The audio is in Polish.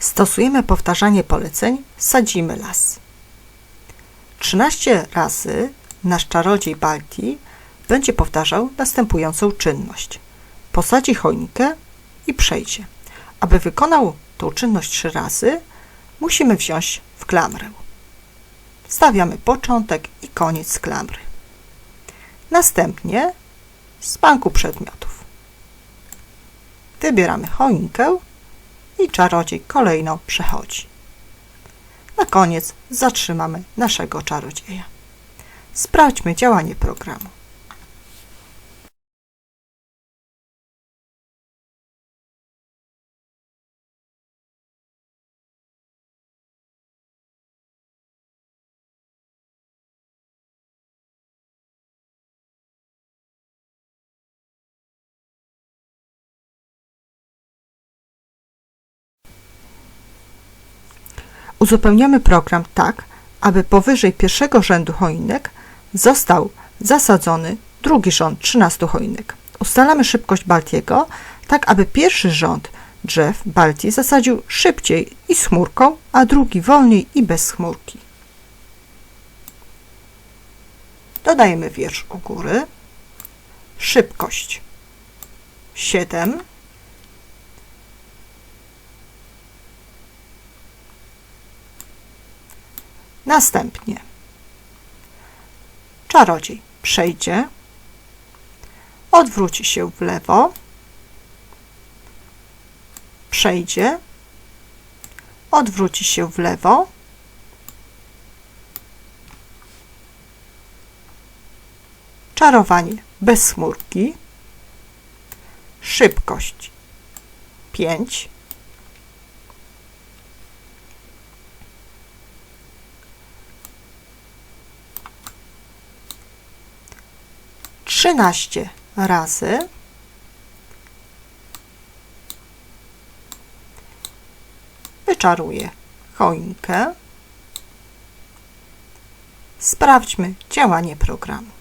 Stosujemy powtarzanie poleceń, sadzimy las. 13 razy nasz czarodziej Balti będzie powtarzał następującą czynność. Posadzi choinkę i przejdzie. Aby wykonał tą czynność trzy razy, musimy wziąć w klamrę. Stawiamy początek i koniec klamry. Następnie z banku przedmiotów. Wybieramy choinkę i czarodziej kolejno przechodzi. Na koniec zatrzymamy naszego czarodzieja. Sprawdźmy działanie programu. Uzupełniamy program tak, aby powyżej pierwszego rzędu choinek został zasadzony drugi rząd 13 choinek. Ustalamy szybkość Baltiego, tak aby pierwszy rząd drzew Balti zasadził szybciej i z chmurką, a drugi wolniej i bez chmurki. Dodajemy wiersz u góry. Szybkość 7. Następnie. Czarodziej przejdzie, odwróci się w lewo, przejdzie, odwróci się w lewo, czarowanie bez chmurki, szybkość 5, trzynaście razy wyczaruję choinkę. Sprawdźmy działanie programu.